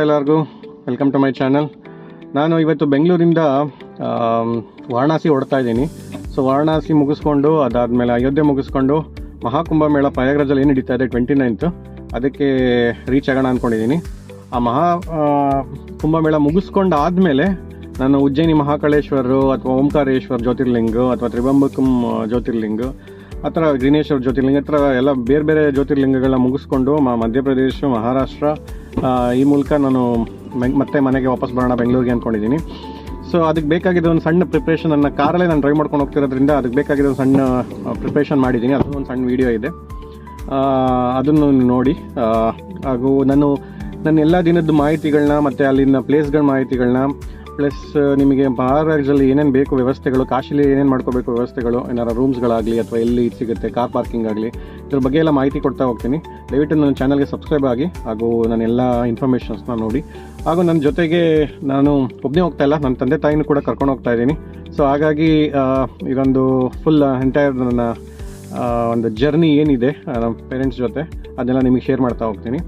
ಎಲ್ಲರಿಗೂ. Welcome to my channel ನಾನು ಇವತ್ತು ಬೆಂಗಳೂರಿಂದ ವಾರಣಾಸಿ ಹೊಡ್ತಾ ಇದ್ದೀನಿ. ಸೊ ವಾರಣಾಸಿ ಮುಗಿಸ್ಕೊಂಡು, ಅದಾದಮೇಲೆ ಅಯೋಧ್ಯೆ ಮುಗಿಸ್ಕೊಂಡು ಮಹಾಕುಂಭಮೇಳ ಪ್ರಯಾಗ್ರಾಜಲ್ಲಿ ಏನು ನಡೀತಾ ಇದೆ ಟ್ವೆಂಟಿ ನೈನ್ತು. ಅದಕ್ಕೆ ರೀಚ್ ಆಗೋಣ ಅಂದ್ಕೊಂಡಿದ್ದೀನಿ ಆ ಮಹಾ ಕುಂಭಮೇಳ ಮುಗಿಸ್ಕೊಂಡು ಆದಮೇಲೆ ನಾನು ಉಜ್ಜಯಿನಿ ಮಹಾಕಾಳೇಶ್ವರರು ಅಥವಾ ಓಂಕಾರೇಶ್ವರ್ ಜ್ಯೋತಿರ್ಲಿಂಗ ಅಥವಾ ತ್ರಿಬಂಬಕಂ, ಜ್ಯೋತಿರ್ಲಿಂಗ ಆ ಥರ ಗ್ರೀನೇಶ್ವರ ಜ್ಯೋತಿರ್ಲಿಂಗ ಥರ ಎಲ್ಲ ಬೇರೆ ಬೇರೆ ಜ್ಯೋತಿರ್ಲಿಂಗಗಳನ್ನ ಮುಗಿಸ್ಕೊಂಡು ಮ- ಮಧ್ಯಪ್ರದೇಶ, ಮಹಾರಾಷ್ಟ್ರ ಈ ಮೂಲಕ ನಾನು ಮತ್ತೆ ಮನೆಗೆ ವಾಪಸ್ ಬರೋಣ ಬೆಂಗಳೂರಿಗೆ ಅಂದ್ಕೊಂಡಿದ್ದೀನಿ ಸೊ ಅದಕ್ಕೆ ಬೇಕಾಗಿದ್ದ ಒಂದು ಸಣ್ಣ ಪ್ರಿಪ್ರೇಷನ್ ನನ್ನ ಕಾರಲ್ಲೇ ನಾನು ಡ್ರೈವ್ ಮಾಡ್ಕೊಂಡು ಹೋಗ್ತಿರೋದ್ರಿಂದ ಅದಕ್ಕೆ ಬೇಕಾಗಿದ್ದ ಒಂದು ಸಣ್ಣ ಪ್ರಿಪ್ರೇಷನ್ ಮಾಡಿದ್ದೀನಿ. ಅದು ಒಂದು ಸಣ್ಣ ವೀಡಿಯೋ ಇದೆ. ಅದನ್ನು ನೋಡಿ ಹಾಗೂ ನಾನು ನನ್ನ ಎಲ್ಲ ದಿನದ ಮಾಹಿತಿಗಳನ್ನ ಮತ್ತು ಅಲ್ಲಿನ ಪ್ಲೇಸ್ಗಳ ಮಾಹಿತಿಗಳನ್ನ ಪ್ಲಸ್ ನಿಮಗೆ ಮಹಾರಾಜಲ್ಲಿ ಏನೇನು ಬೇಕು ವ್ಯವಸ್ಥೆಗಳು, ಕಾಶಿಲಿ ಏನೇನು ಮಾಡ್ಕೋಬೇಕು ವ್ಯವಸ್ಥೆಗಳು, ಏನಾರು ರೂಮ್ಸ್ಗಳಾಗಲಿ ಅಥವಾ ಎಲ್ಲಿ ಸಿಗುತ್ತೆ ಕಾರ್ ಪಾರ್ಕಿಂಗ್ ಆಗಲಿ, ಇದ್ರ ಬಗ್ಗೆ ಎಲ್ಲ ಮಾಹಿತಿ ಕೊಡ್ತಾ ಹೋಗ್ತೀನಿ. ದಯವಿಟ್ಟು ನನ್ನ ಚಾನಲ್ಗೆ ಸಬ್ಸ್ಕ್ರೈಬ್ ಆಗಿ, ಹಾಗೂ ನನ್ನ ಎಲ್ಲ ಇನ್ಫಾರ್ಮೇಷನ್ಸ್ನ ನೋಡಿ. ಹಾಗೂ ನನ್ನ ಜೊತೆಗೆ ನಾನು ಒಬ್ಬನೇ ಹೋಗ್ತಾ ಇಲ್ಲ ನನ್ನ ತಂದೆ ತಾಯಿನೂ ಕೂಡ ಕರ್ಕೊಂಡು ಹೋಗ್ತಾ ಇದ್ದೀನಿ. ಸೊ ಹಾಗಾಗಿ ಇದೊಂದು ಫುಲ್ ಎಂಟೈರ್ ನನ್ನ ಒಂದು ಜರ್ನಿ ಏನಿದೆ ನಮ್ಮ ಪೇರೆಂಟ್ಸ್ ಜೊತೆ ಅದನ್ನೆಲ್ಲ ನಿಮಗೆ ಶೇರ್ ಮಾಡ್ತಾ ಹೋಗ್ತೀನಿ.